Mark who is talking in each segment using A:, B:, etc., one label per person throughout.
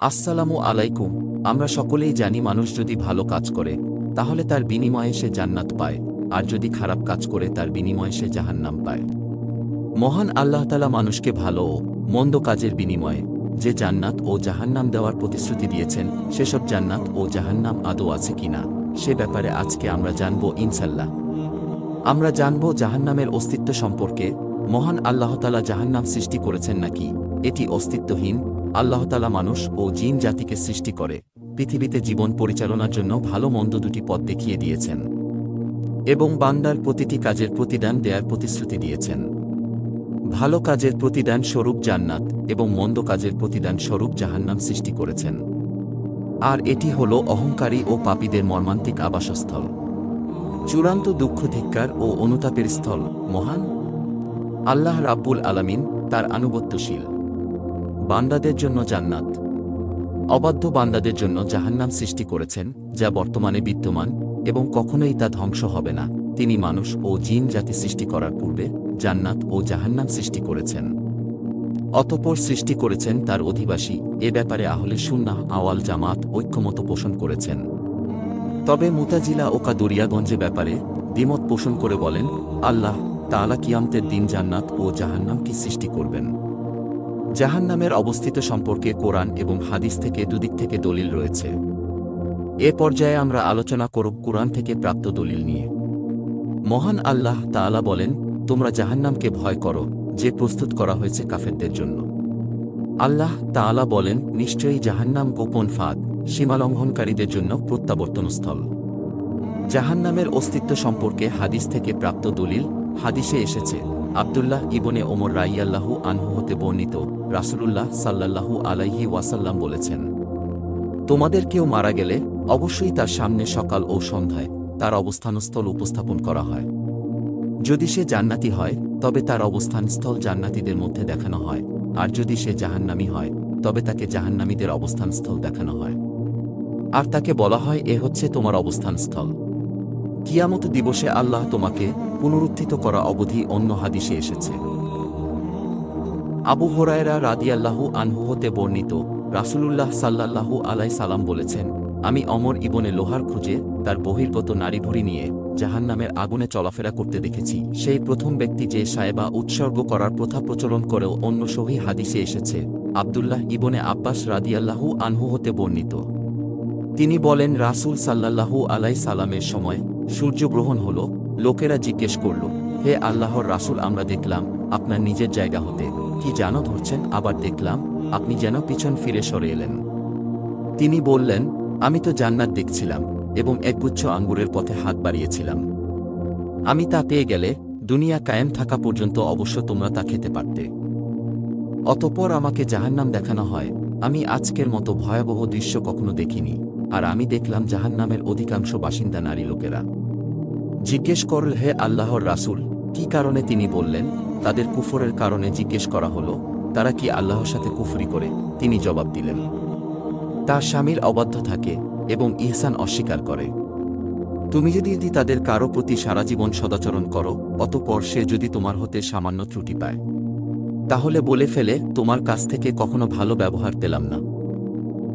A: আসসালামু আলাইকুম, আমরা সকলেই জানি মানুষ যদি ভালো কাজ করে, তাহলে তার বিনিময়ে সে জান্নাত পায়, আর যদি খারাপ কাজ করে, তার বিনিময়ে সে জাহান্নাম পায়। মহান আল্লাহতালা মানুষকে ভালো ও মন্দ কাজের বিনিময়ে যে জান্নাত ও জাহান্নাম দেওয়ার প্রতিশ্রুতি দিয়েছেন, সেসব জান্নাত ও জাহান্নাম আদৌ আছে কিনা, সে ব্যাপারে আজকে আমরা জানব ইনশাল্লাহ আমরা জানব জাহান্নামের অস্তিত্ব সম্পর্কে, মহান আল্লাহতালা জাহান্নাম সৃষ্টি করেছেন নাকি, এটি অস্তিত্বহীন আল্লাহতালা মানুষ ও জিন জাতিকে সৃষ্টি করে। পৃথিবীতে জীবন পরিচালনার জন্য ভালো মন্দ দুটি পথ দেখিয়ে দিয়েছেন। এবং বান্দার প্রতিটি কাজের প্রতিদান দেয়ার প্রতিশ্রুতি দিয়েছেন। ভালো কাজের প্রতিদান স্বরূপ জান্নাত এবং মন্দ কাজের প্রতিদান স্বরূপ জাহান্নাম সৃষ্টি করেছেন। আর এটি হল অহংকারী ও পাপীদের মর্মান্তিক আবাসস্থল। চূড়ান্ত দুঃখ ধিক্কার ও অনুতাপের স্থল মহান। আল্লাহ রাব্বুল আলামিন তার আনুগত্যশীল। বান্দাদের জন্য জান্নাত। অবাধ্য বান্দাদের জন্য জাহান্নাম সৃষ্টি করেছেন, যা বর্তমানে বিদ্যমান এবং কখনোই তা ধ্বংস হবে না। তিনি মানুষ ও জিন জাতি সৃষ্টি করার পূর্বে জান্নাত ও জাহান্নাম সৃষ্টি করেছেন। অতপর সৃষ্টি করেছেন তার অধিবাসী, এ ব্যাপারে আহলে সুন্নাহ, আওয়াল জামাত ঐক্যমত পোষণ করেছেন। তবে মুতাজিলা ও কাদুরিয়াগঞ্জে ব্যাপারে দ্বিমত পোষণ করে বলেন, আল্লাহ তাআলা কিয়ামতের দিন জান্নাত ও জাহান্নাম কি সৃষ্টি করবেন? জাহান্নামের অবস্থিত সম্পর্কে কোরআন এবং হাদিস থেকে দুদিক থেকে দলিল রয়েছে। এ পর্যায়ে আমরা আলোচনা করব কোরআন থেকে প্রাপ্ত দলিল নিয়ে। মহান আল্লাহ তাআলা বলেন, তোমরা জাহান্নামকে ভয় করো, যে প্রস্তুত করা হয়েছে কাফেরদের জন্য। আল্লাহ তাআলা বলেন, নিশ্চয়ই জাহান্নাম গোপন ফাঁদ, সীমালঙ্ঘনকারীদের জন্য প্রত্যাবর্তনস্থল। জাহান্নামের অস্তিত্ব সম্পর্কে হাদিস থেকে প্রাপ্ত দলিল হাদিসে এসেছে। আবদুল্লাহ ইবনে ওমর রাইয়াল্লাহু আনহু হতে বর্ণিত রাসূলুল্লাহ সাল্লাল্লাহু আলাইহি ওয়াসাল্লাম বলেছেন, তোমাদের কেউ মারা গেলে অবশ্যই তার সামনে সকাল ও সন্ধ্যায় তার অবস্থানস্থল উপস্থাপন করা হয়। যদি সে জান্নাতি হয়, তবে তার অবস্থানস্থল জান্নাতীদের মধ্যে দেখানো হয়, আর যদি সে জাহান্নামী হয়, তবে তাকে জাহান্নামীদের অবস্থানস্থল দেখানো হয়। আর তাকে বলা হয়, এ হচ্ছে তোমার অবস্থানস্থল। কিয়ামত দিবসে আল্লাহ তোমাকে পুনরুত্থিত করা অবধি অন্য হাদিসে এসেছে। আবু হোরায়রা রাদিয়াল্লাহু আনহু হতে বর্ণিত রাসূলুল্লাহ সাল্লাল্লাহু আলাই সালাম বলেছেন, আমি অমর ইবনে লোহার খুঁজে তার বহির্গত নারী ভুড়ি নিয়ে জাহান্নামের আগুনে চলাফেরা করতে দেখেছি। সেই প্রথম ব্যক্তি যে সায়েবা উৎসর্গ করার প্রথা প্রচলন করেও অন্য সহি হাদিসে এসেছে। আবদুল্লাহ ইবনে আব্বাস রাদিয়াল্লাহু আনহু হতে বর্ণিত। তিনি বলেন, রাসূল সাল্লাল্লাহু আলাই সালামের সময় সূর্যগ্রহণ হল, লোকেরা জিজ্ঞেস করল, হে আল্লাহর রাসূল, আমরা দেখলাম, আপনার নিজের জায়গা হতে। কি যেন ধরছেন? আবার দেখলাম, আপনি যেন পিছন ফিরে সরে এলেন। তিনি বললেন, আমি তো জান্নাত দেখছিলাম এবং একগুচ্ছ আঙ্গুরের পথে হাত বাড়িয়েছিলাম। আমি তা পেয়ে গেলে দুনিয়া কায়েম থাকা পর্যন্ত অবশ্য তোমরা তা খেতে পারতে। অতপর আমাকে জাহান্নাম দেখানো হয়। আমি আজকের মতো ভয়াবহ দৃশ্য কখনো দেখিনি। আর আমি দেখলাম জাহান্নামের অধিকাংশ বাসিন্দা নারী লোকেরা। জিজ্ঞেস করল হে আল্লাহর রাসূল, কি কারণে তিনি বললেন, তাদের কুফরের কারণে জিজ্ঞেস করা হলো, তারা কি আল্লাহর সাথে কুফরি করে? তিনি জবাব দিলেন তার স্বামীর অবাধ্য থাকে এবং ইহসান অস্বীকার করে। তুমি যদি তাদের কারও প্রতি সারা জীবন সদাচরণ করো, অতপর সে যদি তোমার হতে সামান্য ত্রুটি পায়। তাহলে বলে ফেলে, তোমার কাছ থেকে কখনো ভালো ব্যবহার পেলাম না।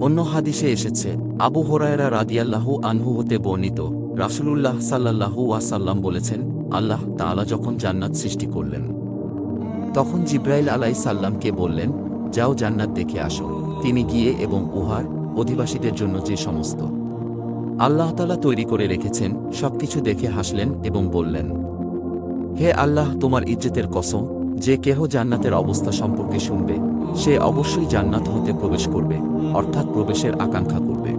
A: অন্য হাদিসে এসেছে, আবু হোরায়রা রাদিয়াল্লাহু আনহু হতে বর্ণিত, রাসূলুল্লাহ সাল্লাল্লাহু ওয়াসাল্লাম বলেছেন, আল্লাহ তাআলা যখন জান্নাত সৃষ্টি করলেন, তখন জিব্রাইল আলাই সাল্লামকে বললেন, যাও জান্নাত দেখে আসো। তিনি গিয়ে এবং উহার অধিবাসীদের জন্য যে সমস্ত আল্লাহ তালা তৈরি করে রেখেছেন, সবকিছু দেখে হাসলেন এবং বললেন, হে আল্লাহ, তোমার ইজ্জতের কসম, যে কেহ জান্নাতের অবস্থা সম্পর্কে শুনবে সে অবশ্যই জান্নাত হতে প্রবেশ করবে, অর্থাৎ প্রবেশের আকাঙ্ক্ষা করবে।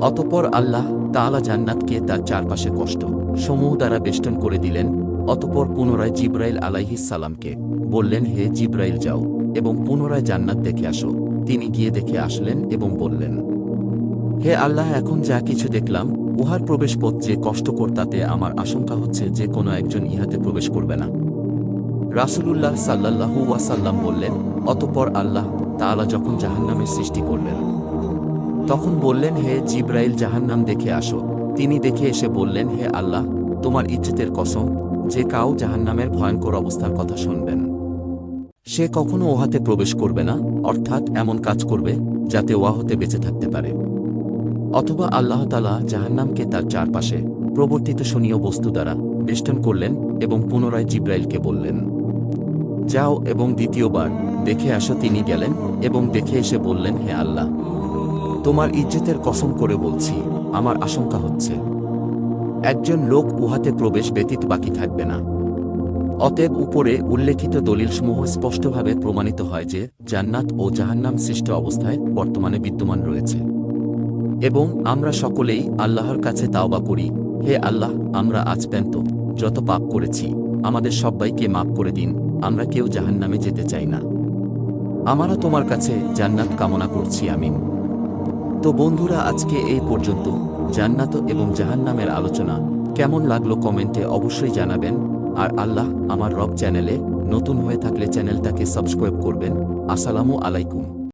A: অতপর আল্লাহ তাআলা জান্নাতকে তার চারপাশে কষ্ট, সমূহ দ্বারা বেষ্টন করে দিলেন, অতপর পুনরায় জিব্রাইল আলাইহিস সালামকে বললেন, হে জিব্রাইল যাও এবং পুনরায় জান্নাত দেখে আসো। তিনি গিয়ে দেখে আসলেন এবং বললেন, হে আল্লাহ, এখন যা কিছু দেখলাম, উহার প্রবেশ পথ যে কষ্টকর তাতে আমার আশঙ্কা হচ্ছে যে কোনো একজন ইহাতে প্রবেশ করবে না। রাসূলুল্লাহ সাল্লাল্লাহু ওয়াসাল্লাম বললেন, অতপর আল্লাহ তাআলা যখন জাহান্নামের সৃষ্টি করলেন, তখন বললেন, হে জিব্রাইল, জাহান্নাম দেখে আসো। তিনি দেখে এসে বললেন, হে আল্লাহ, তোমার ইজ্জতের কসম, যে কাউ জাহান্নামের ভয়ঙ্কর অবস্থার কথা শুনবেন। সে কখনো উহাতে প্রবেশ করবে না, অর্থাৎ এমন কাজ করবে, যাতে ওয়া হতে বেঁচে থাকতে পারে। অথবা আল্লাহ তালা জাহান্নামকে তার চারপাশে প্রবর্তিত শনীয় বস্তু দ্বারা বেষ্টন করলেন এবং পুনরায় জিব্রাইলকে বললেন। যাও এবং দ্বিতীয়বার দেখে আসো তিনি গেলেন এবং দেখে এসে বললেন, হে আল্লাহ, তোমার ইজ্জতের কসম করে বলছি, আমার আশঙ্কা হচ্ছে। একজন লোক উহাতে প্রবেশ ব্যতীত বাকি থাকবে না। অতএব উপরে উল্লেখিত দলিলসমূহ স্পষ্টভাবে প্রমাণিত হয় যে জান্নাত ও জাহান্নাম সৃষ্ট অবস্থায় বর্তমানে বিদ্যমান রয়েছে। এবং আমরা সকলেই আল্লাহর কাছে তাওবা করি, হে আল্লাহ, আমরা আজ পর্যন্ত যত পাপ করেছি, আমাদের সবাইকে মাফ করে দিন। আমরা কেউ জাহান নামে যেতে চাই না। আমারা তোমার কাছে জান্নাত কামনা করছি, আমিন। তো বন্ধুরা, আজকে এই পর্যন্ত। জান্নাত এবং জাহান্নামের আলোচনা কেমন লাগল কমেন্টে অবশ্যই জানাবেন। আর আল্লাহ আমার রব চ্যানেলে নতুন হয়ে থাকলে চ্যানেলটাকে সাবস্ক্রাইব করবেন। আসসালামু আলাইকুম।